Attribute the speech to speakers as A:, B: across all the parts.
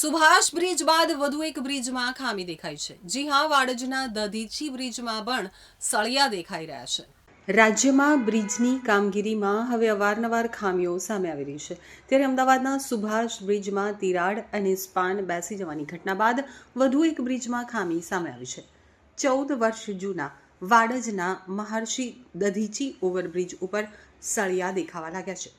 A: Subhash bridge બાદ વધુ એક બ્રિજમાં ખામી દેખાઈ છે. જી હા, વાડજના દધીચી બ્રિજમાં પણ સળિયા દેખાઈ રહ્યા છે. રાજ્યમાં બ્રિજની કામગીરીમાં હવે અવારનવાર ખામીઓ સામે આવી રહી છે. ત્યારે અમદાવાદના સુભાષ બ્રિજમાં તિરાડ અને સ્પાન બેસી જવાની ઘટના બાદ વધુ એક બ્રિજમાં ખામી સામે આવી છે. ચૌદ વર્ષ જૂના વાડજના મહર્ષિ દધીચી ઓવરબ્રિજ ઉપર સળિયા દેખાવા લાગ્યા છે.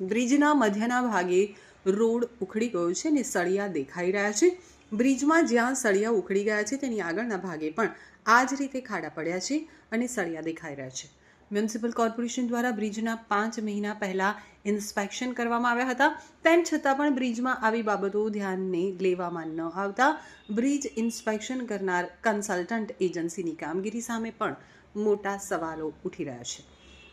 A: બ્રિજના મધ્યના ભાગે રોડ ઉખડી ગયો છે અને સળિયા દેખાઈ રહ્યા છે. બ્રિજમાં જ્યાં સળિયા ઉખડી ગયા છે તેની આગળના ભાગે પણ આ જ રીતે ખાડા પડ્યા છે અને સળિયા દેખાઈ રહ્યા છે. મ્યુનિસિપલ કોર્પોરેશન દ્વારા બ્રિજના પાંચ મહિના પહેલા ઇન્સ્પેક્શન કરવામાં આવ્યા હતા. તેમ છતાં પણ બ્રિજમાં આવી બાબતો ધ્યાનને લેવામાં ન આવતા બ્રિજ ઇન્સ્પેક્શન કરનાર કન્સલ્ટન્ટ એજન્સીની કામગીરી સામે પણ મોટા સવાલો ઉઠી રહ્યા છે.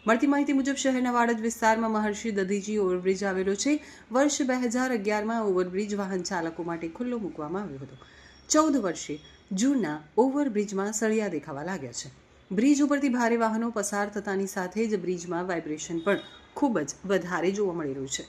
A: મળતી માહિતી મુજબ શહેરના વાડજ વિસ્તારમાં મહર્ષિ દધીજી ઓવરબ્રિજ આવેલો છે. વર્ષ બે હજાર અગિયારમાં ઓવરબ્રિજ વાહન ચાલકો માટે ખુલ્લો મૂકવામાં આવ્યો હતો. ચૌદ વર્ષે જૂના ઓવરબ્રિજમાં સળિયા દેખાવા લાગ્યા છે. બ્રિજ ઉપરથી ભારે વાહનો પસાર થતાની સાથે જ બ્રિજમાં વાઇબ્રેશન પણ ખૂબ જ વધારે જોવા મળી રહ્યું છે.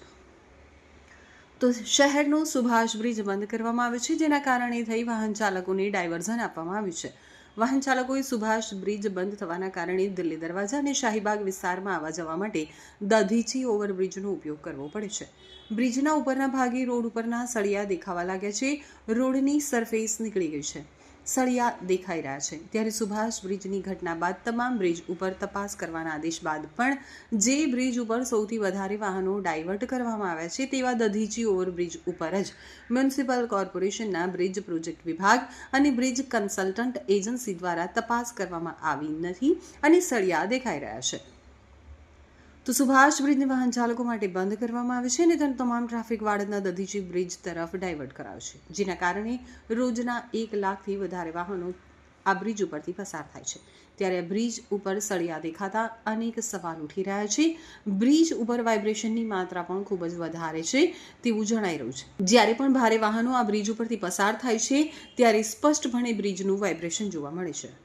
A: તો શહેરનો સુભાષ બ્રિજ બંધ કરવામાં આવ્યો છે, જેના કારણે થઈ વાહન ચાલકોને ડાયવર્ઝન આપવામાં આવ્યું છે. વાહન ચાલકોએ સુભાષ બ્રિજ બંધ થવાના કારણે દિલ્હી દરવાજા અને શાહીબાગ વિસ્તારમાં આવવા જવા માટે દધીચી ઓવરબ્રિજનો ઉપયોગ કરવો પડે છે. બ્રિજના ઉપરના ભાગે રોડ ઉપરના સળિયા દેખાવા લાગ્યા છે. રોડની સરફેસ નીકળી ગઈ છે. સળિયા દેખાઈ રહ્યા છે. ત્યારે સુભાષ બ્રિજની ઘટના બાદ તમામ બ્રિજ ઉપર તપાસ કરવાના આદેશ બાદ પણ જે બ્રિજ ઉપર સૌથી વધારે વાહનો ડાયવર્ટ કરવામાં આવ્યા છે તેવા દધીચી ઓવરબ્રિજ ઉપર જ મ્યુનિસિપલ કોર્પોરેશનના બ્રિજ પ્રોજેક્ટ વિભાગ અને બ્રિજ કન્સલ્ટન્ટ એજન્સી દ્વારા તપાસ કરવામાં આવી નથી અને સળિયા દેખાઈ રહ્યા છે. તો સુભાષ બ્રિજને વાહન ચાલકો માટે બંધ કરવામાં આવે છે અને તેનો તમામ ટ્રાફિક વાડદના દધીચી બ્રિજ તરફ ડાયવર્ટ કરાવશે, જેના કારણે રોજના એક લાખથી વધારે વાહનો આ બ્રિજ ઉપરથી પસાર થાય છે. ત્યારે બ્રિજ ઉપર સળિયા દેખાતા અનેક સવાલ ઉઠી રહ્યા છે. બ્રિજ ઉપર વાઇબ્રેશનની માત્રા પણ ખૂબ જ વધારે છે તેવું જણાઈ રહ્યું છે. જ્યારે પણ ભારે વાહનો આ બ્રિજ ઉપરથી પસાર થાય છે, ત્યારે સ્પષ્ટપણે બ્રિજનું વાઇબ્રેશન જોવા મળે છે.